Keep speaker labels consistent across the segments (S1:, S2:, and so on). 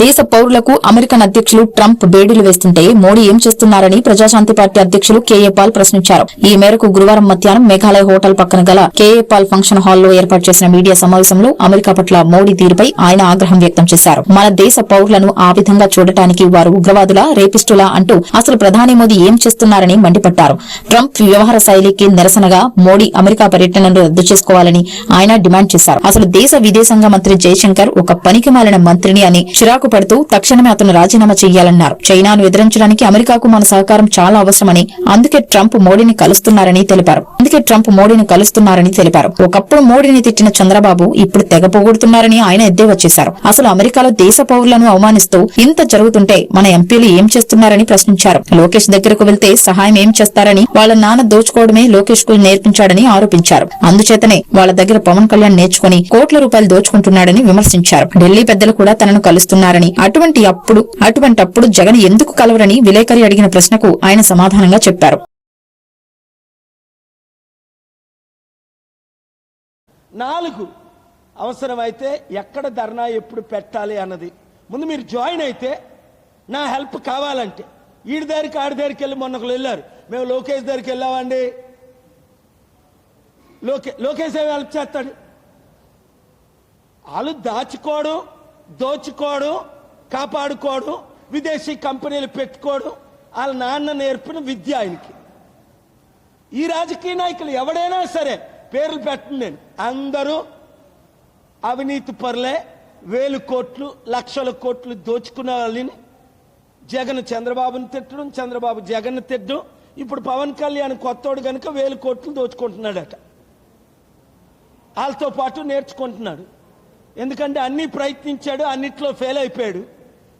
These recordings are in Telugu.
S1: దేశ పౌరులకు అమెరికన్ అధ్యక్షులు ట్రంప్ బేడీలు వేస్తుంటే మోడీ ఏం చేస్తున్నారని ప్రజాశాంతి పార్టీ అధ్యక్షులు కేఏ పాల్ ప్రశ్నించారు. ఈ మేరకు గురువారం మధ్యాహ్నం మేఘాలయ హోటల్ పక్కన గల కేఏ పాల్ ఫంక్షన్ హాల్లో ఏర్పాటు చేసిన మీడియా సమావేశంలో అమెరికా పట్ల మోడీ తీరుపై ఆయన ఆగ్రహం వ్యక్తం చేశారు. మన దేశ పౌరులను ఆ విధంగా చూడటానికి వారు ఉగ్రవాదుల రేపిస్టులా అంటూ అసలు ప్రధాని మోదీ ఏం చేస్తున్నారని మండిపడ్డారు. ట్రంప్ వ్యవహార శైలికి నిరసనగా మోడీ అమెరికా పర్యటనను రద్దు చేసుకోవాలని ఆయన డిమాండ్ చేశారు. అసలు దేశ విదేశాంగ మంత్రి జయశంకర్ ఒక పనికి మాలిన మంత్రిని అని చిరాకు పడుతూ తక్షణమే అతను రాజీనామా చేయాలన్నారు చైనాను ఎదిరించడానికి అమెరికాకు మన సహకారం చాలా అవసరమని అందుకే ట్రంప్ మోడీని కలుస్తున్నారని తెలిపారు. అందుకే ట్రంప్ మోడీని కలుస్తున్నారని తెలిపారు. ఒకప్పుడు మోడీని తిట్టిన చంద్రబాబు ఇప్పుడు తెగ పొగుడుతున్నారని ఆయన ఎద్దేవా చేశారు. అసలు అమెరికాలో దేశ పౌరులను అవమానిస్తూ ఇంత జరుగుతుంటే మన ఎంపీలు ఏం చేస్తున్నారని ప్రశ్నించారు. లోకేష్ దగ్గరకు వెళ్తే సహాయం ఏం చేస్తారని వాళ్ళ నాన్న దోచుకోవడమే లోకేష్కు నేర్పించాడని ఆరోపించారు. అందుచేతనే వాళ్ళ దగ్గర పవన్ కళ్యాణ్ నేర్చుకుని కోట్ల రూపాయలు దోచుకుంటున్నాడని విమర్శించారు. ఢిల్లీ పెద్దలు కూడా తనను కలుస్తున్నారు కలుస్తున్నారని అటువంటి అప్పుడు అటువంటి అప్పుడు జగన్ ఎందుకు కలవరని విలేకరి అడిగిన ప్రశ్నకు ఆయన సమాధానంగా చెప్పారు.
S2: నాలుగు. అవసరమైతే ఎక్కడ ధర్నా ఎప్పుడు పెట్టాలి అన్నది. ముందు మీరు జాయిన్ అయితే నా హెల్ప్ కావాలంటే. ఈడి దగ్గరికి ఆడి దగ్గరికి వెళ్ళి మొన్న ఒకరు వెళ్ళారు. మేము లోకేష్ దగ్గరికి వెళ్ళామండి. లోకే లోకేష్ ఏమి హెల్ప్ చేస్తాడు? వాళ్ళు దాచుకోవడం దోచుకోవడం కాపాడుకోవడం విదేశీ కంపెనీలు పెట్టుకోవడం వాళ్ళ నాన్న నేర్పిన విద్య ఆయనకి. ఈ రాజకీయ నాయకులు ఎవడైనా సరే పేర్లు పెట్టండి నేను. అందరూ అవినీతి పరులే వేలు కోట్లు లక్షల కోట్లు దోచుకున్న వాళ్ళని జగన్ చంద్రబాబుని తిట్టడం చంద్రబాబు జగన్ తిట్టడం. ఇప్పుడు పవన్ కళ్యాణ్ కొత్తోడు కనుక వేలు కోట్లు దోచుకుంటున్నాడట. వాళ్ళతో పాటు నేర్చుకుంటున్నాడు. ఎందుకంటే అన్ని ప్రయత్నించాడు అన్నిట్లో ఫెయిల్ అయిపోయాడు.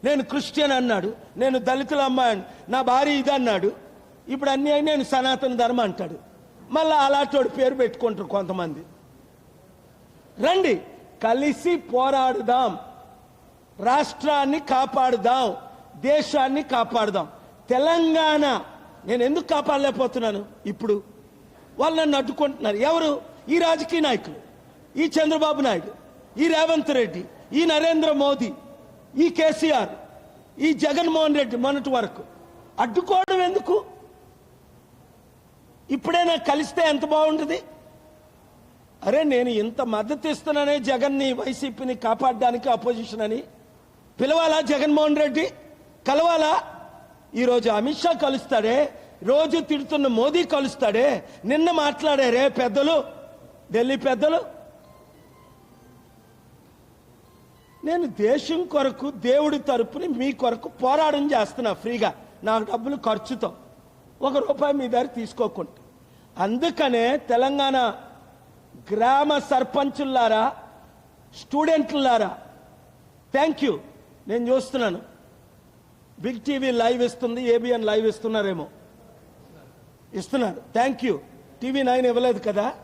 S2: నేను క్రిస్టియన్ అన్నాడు నేను దళితుల అమ్మాయి నా భార్య ఇది అన్నాడు. ఇప్పుడు అన్ని అయి నేను సనాతన ధర్మ అంటాడు. మళ్ళీ అలాంటి పేరు పెట్టుకుంటారు కొంతమంది. రండి కలిసి పోరాడుదాం. రాష్ట్రాన్ని కాపాడుదాం దేశాన్ని కాపాడుదాం. తెలంగాణ నేను ఎందుకు కాపాడలేకపోతున్నాను ఇప్పుడు? వాళ్ళు నన్ను అడ్డుకుంటున్నారు. ఎవరు? ఈ రాజకీయ నాయకులు. ఈ చంద్రబాబు నాయుడు. ఈ రేవంత్ రెడ్డి ఈ నరేంద్ర మోదీ ఈ కేసీఆర్ ఈ జగన్మోహన్ రెడ్డి మొన్నటి వరకు అడ్డుకోవడం ఎందుకు? ఇప్పుడైనా కలిస్తే ఎంత బాగుంటుంది? అరే నేను ఇంత మద్దతు ఇస్తున్నానే జగన్ని వైసీపీని కాపాడడానికి అపోజిషన్ అని. పిలవాలా జగన్మోహన్ రెడ్డి? కలవాలా? ఈరోజు అమిత్ షా కలుస్తాడే రోజు తిడుతున్న మోదీ కలుస్తాడే. నిన్న మాట్లాడారే పెద్దలు ఢిల్లీ పెద్దలు. నేను దేశం కొరకు దేవుడి తరపుని మీ కొరకు పోరాటం చేస్తున్నా ఫ్రీగా. నా డబ్బులు ఖర్చుతో. ఒక రూపాయి మీ దగ్గర తీసుకోకుండా అందుకనే తెలంగాణ గ్రామ సర్పంచులారా స్టూడెంట్లారా థ్యాంక్ యూ నేను చూస్తున్నాను. బిగ్ టీవీ లైవ్ ఇస్తుంది ఏబిఎన్ లైవ్ ఇస్తున్నారేమో. ఇస్తున్నారు. థ్యాంక్ యూ టీవీ నైన్ ఇవ్వలేదు కదా?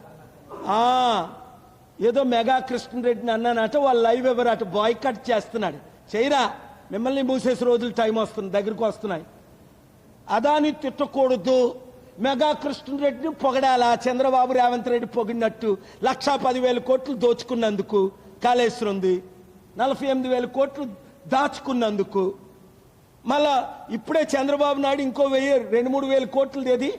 S2: ఏదో మెగా కృష్ణరెడ్డిని అన్నానట వాళ్ళు లైవ్ ఎవరట బాయ్ కట్ చేస్తున్నాడు. చేయరా? మిమ్మల్ని మూసేసి రోజులు టైం వస్తుంది దగ్గరికి వస్తున్నాయి. అదాని తిట్టకూడదు. మెగా కృష్ణరెడ్డిని పొగడాలా? చంద్రబాబు రేవంత్ రెడ్డి పొగిడినట్టు లక్షా పదివేల కోట్లు దోచుకున్నందుకు కాళేశ్వరంది నలభై ఎనిమిది వేల కోట్లు దాచుకున్నందుకు. మళ్ళా ఇప్పుడే చంద్రబాబు నాయుడు ఇంకో వెయ్యి రెండు మూడు వేల కోట్లు ఏది?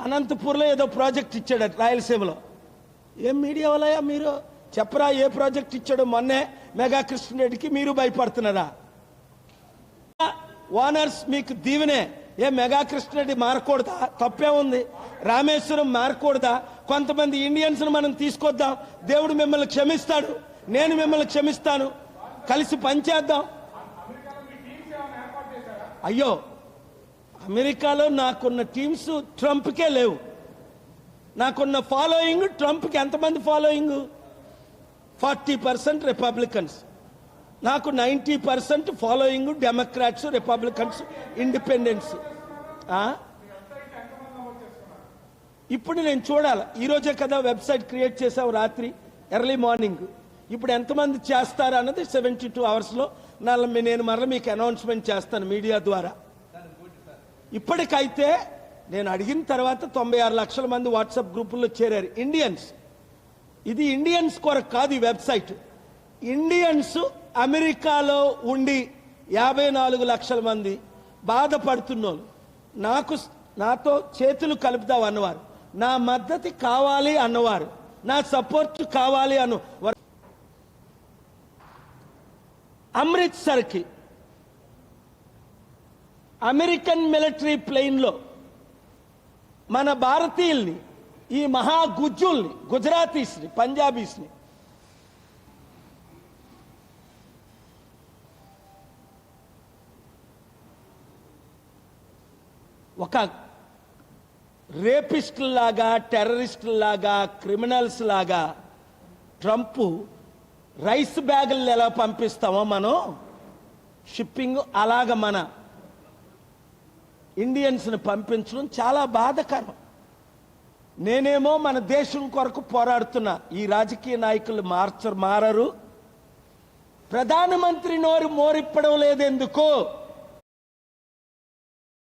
S2: అనంతపూర్లో ఏదో ప్రాజెక్ట్ ఇచ్చాడు రాయలసీమలో. ఏం మీడియా వాళ్ళయా మీరు? చెప్పరా ఏ ప్రాజెక్ట్ ఇచ్చాడు మొన్నే మెగా కృష్ణరెడ్డికి మీరు భయపడుతున్నారా? ఓనర్స్ మీకు దీవెనే. ఏ మెగా కృష్ణరెడ్డి మారకూడదా? తప్పే ఉంది. రామేశ్వరం మారకూడదా? కొంతమంది ఇండియన్స్ను మనం తీసుకొద్దాం. దేవుడు మిమ్మల్ని క్షమిస్తాడు. నేను మిమ్మల్ని క్షమిస్తాను. కలిసి పనిచేద్దాం అయ్యో అమెరికాలో నాకున్న టీమ్స్ ట్రంప్కే లేవు. నాకున్న ఫాలోయింగ్ ట్రంప్కి ఎంతమంది ఫాలోయింగ్ ఫార్టీ పర్సెంట్ రిపబ్లికన్స్ నాకు ninety percent following Democrats Republicans independents ఇప్పుడు నేను చూడాలి. ఈరోజే కదా వెబ్సైట్ క్రియేట్ చేసావు రాత్రి ఎర్లీ మార్నింగ్. ఇప్పుడు ఎంతమంది చేస్తారు అన్నది సెవెంటీ టూ అవర్స్లో నల్ల నేను మరల మీకు అనౌన్స్మెంట్ చేస్తాను మీడియా ద్వారా. ఇప్పటికైతే నేను అడిగిన తర్వాత తొంభై ఆరు లక్షల మంది వాట్సాప్ గ్రూపుల్లో చేరారు. ఇండియన్స్ ఇది ఇండియన్స్ కొరకు కాదు ఈ వెబ్సైట్. ఇండియన్స్ అమెరికాలో ఉండి యాభై నాలుగు లక్షల మంది బాధపడుతున్నోళ్ళు నాకు నాతో చేతులు కలుపుతావు అన్నవారు. నా మద్దతు కావాలి అన్నవారు. నా సపోర్ట్ కావాలి అను అమృత్సర్కి. అమెరికన్ మిలిటరీ ప్లేన్లో మన భారతీయుల్ని ఈ మహా గుజ్జుల్ని గుజరాతీస్ని పంజాబీస్ని ఒక రేపిస్టులాగా టెర్రరిస్టులాగా క్రిమినల్స్ లాగా ట్రంప్ రైస్ బ్యాగులు ఎలా పంపిస్తామో మనం షిప్పింగ్ అలాగ మన ఇండియన్స్ని పంపించడం చాలా బాధకరం. నేనేమో మన దేశం కొరకు పోరాడుతున్నా ఈ రాజకీయ నాయకులు మార్చరు మారరు. ప్రధానమంత్రి నోరు మోరిప్పడం లేదెందుకు?